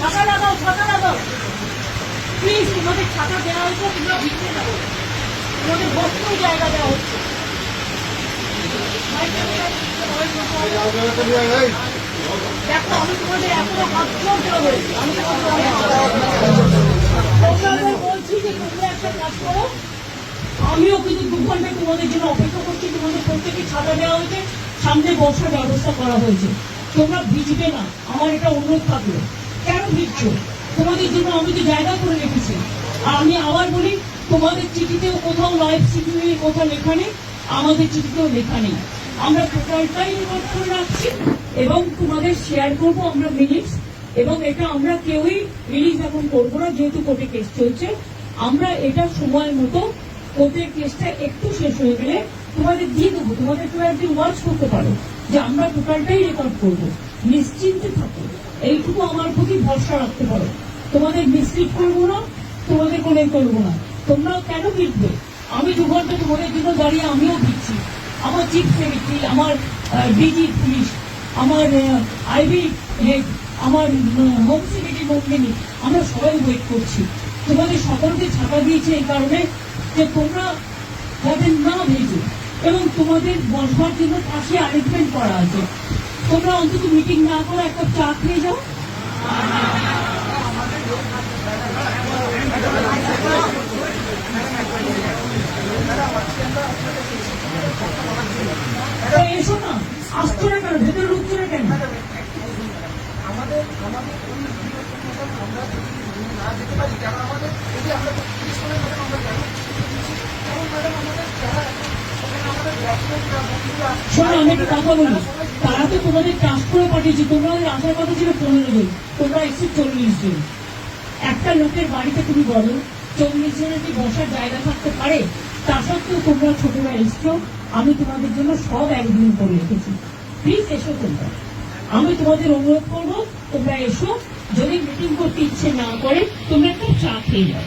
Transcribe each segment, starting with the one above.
ছাতা লাগাও ছাতা লাগাও। প্লিজ তোমাদের ছাতা দেওয়া হয়েছে, তোমরা ভিতরে যাব তোমাদের বসতেও জায়গা দেওয়া হচ্ছে। একটা কাজ করো। আমিও কিন্তু দু ঘণ্টা তোমাদের জন্য অপেক্ষা করছি, তোমাদের প্রত্যেকে ছাতা দেওয়া হয়েছে। সামনে বসার ব্যবস্থা করা হয়েছে। তোমরা ভিজবে না। আমার এটা অনুরোধ থাকল। কেন ভিজছো তোমাদের জন্য আমি তো জায়গা করে রেখেছি। আর আমি আবার বলি, তোমাদের চিঠিতেও কোথাও লাইফ সিকিউরিটির কথা লেখা নেই, আমাদের চিঠিতেও লেখা নেই। আমরা টোটালটাই রেকর্ড করে রাখছি এবং তোমাদের শেয়ার করব আমরা মিনিটস এবং এটা আমরা কেউই রিলিজ এখন করব না, যেহেতু কোর্টে কেস চলছে। আমরা এটা সময় মতো কোর্টের কেসটা একটু শেষ হয়ে গেলে তোমাদের দিয়ে দেবো। তোমাদের কেউ একদিন ওয়াচ করতে পারো যে আমরা টোটালটাই রেকর্ড করব। নিশ্চিন্তে থাকো। এইটুকু আমার প্রতি ভরসা রাখতে পারো। তোমাদের মিসলিড করব না, তোমাদের কোনো করব না। তোমরাও কেন ভিড়বে আমি দু ঘণ্টা তোমাদের জন্য দাঁড়িয়ে আমিও ভিড়ছি আমার চিফ সেক্রেটারি, আমার ডিজি পুলিশ, আমার আইবি হেড, আমার হোম সেক্রেটারি মন্দিনী আমরা সবাই ওয়েট করছি। তোমাদের সকলকে ছাপা দিয়েছে এই কারণে যে তোমরা যাতে না ভেজো। এবং তোমাদের বসবার জন্য পাশে অ্যারেঞ্জমেন্ট করা আছে। তোমরা অন্তত মিটিং না করে একটা চা খেয়ে যাও। এসো না আসছো না কেন? ভেতরে ঢুকছো না কেন? আমাদের আমাদের আমরা না যেতে পারি কেন আমাদের যদি আমরা তিরিশ করে আমরা কেন ম্যাডাম আমাদের যারা আমাদের শোনো আমি একটা কথা বলি। তারা তো তোমাদের চাষ করে পাঠিয়েছে তোমাদের আসার কথা ছিল পনেরো জন, তোমরা এসছো চল্লিশ জন। একটা লোকের বাড়িতে তুমি বলো, চল্লিশ জনের কি বসার জায়গা থাকতে পারে? তা সত্ত্বেও তোমরা ছোটরা এসছো, আমি তোমাদের জন্য সব একদিন করে রেখেছি। প্লিজ এসো তোমরা। আমি তোমাদের অনুরোধ করব, তোমরা এসো। যদি মিটিং করতে ইচ্ছে না করে, তোমরা একটা চা খেয়ে যাও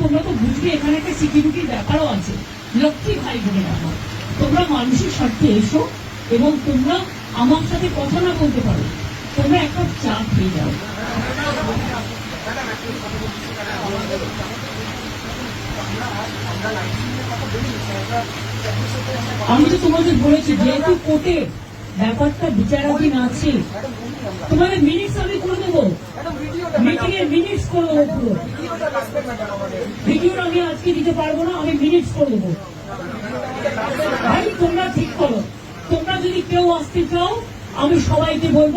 তোমরা তো বুঝবে, এখানে একটা সিকিউরিটির ব্যাপারও আছে। লক্ষ্মী ভাই বোনের আমার তোমরা মানুষের স্বার্থে এসো এবং তোমরা আমার সাথে কথা না বলতে পারো। তোমরা একটা যাও। আমি তো তোমাদের বলেছি, যেহেতু কোর্টে ব্যাপারটা বিচারাধীন আছে, তোমাদের মিনিটস আমি এর মিনিটস করে দেবো। পুরো ভিডিওটা আমি আজকে দিতে পারব না, আমি মিনিটস করে দেবো। ভাই, তোমরা ঠিক করো। তোমরা যদি কেউ আসতে চাও, আমি সবাইকে বলব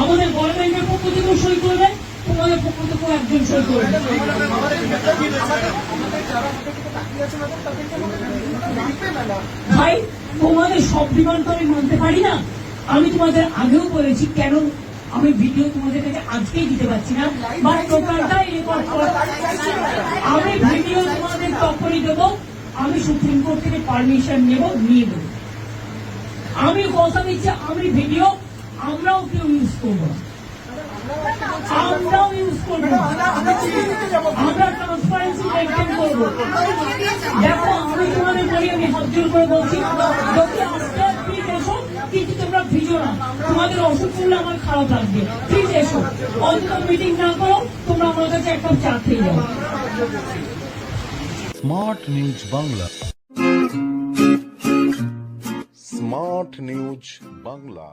আমাদের গভর্নমেন্টের পক্ষ থেকেও সই করবে তোমাদের পক্ষ থেকেও একজন সই করবে ভাই, তোমাদের সব ডিমান্ড তো আমি মানতে পারি না। আমি তোমাদের আগেও বলেছি, কেন আমি ভিডিও তোমাদের কাছে আজকেই দিতে পারছি না, বা টোটালটাই রেকর্ড করা। আমি ভিডিও তোমাদের তখনই দেবো, আমি সুপ্রিম কোর্ট থেকে পারমিশন নেব, নিয়ে দেবো আমি কথা দিচ্ছি, আমি ভিডিও, আমরাও কেউ ইউজ করব আমরাও ইউজ করব আমরা ট্রান্সপারেন্সি মেনটেন করব। দেখো, আমি তোমাদের বলি, আমি হাত জোর করে বলছি, যদি আস্তে কিন্তু তোমরা ভিজো না, তোমাদের অসুখ করলে আমার খারাপ লাগবে। প্লিজ এসো। অন্তত মিটিং না করো, তোমরা আমার কাছে এক কাপ চা খেয়ে যাও। Smart news Bangla smart news Bangla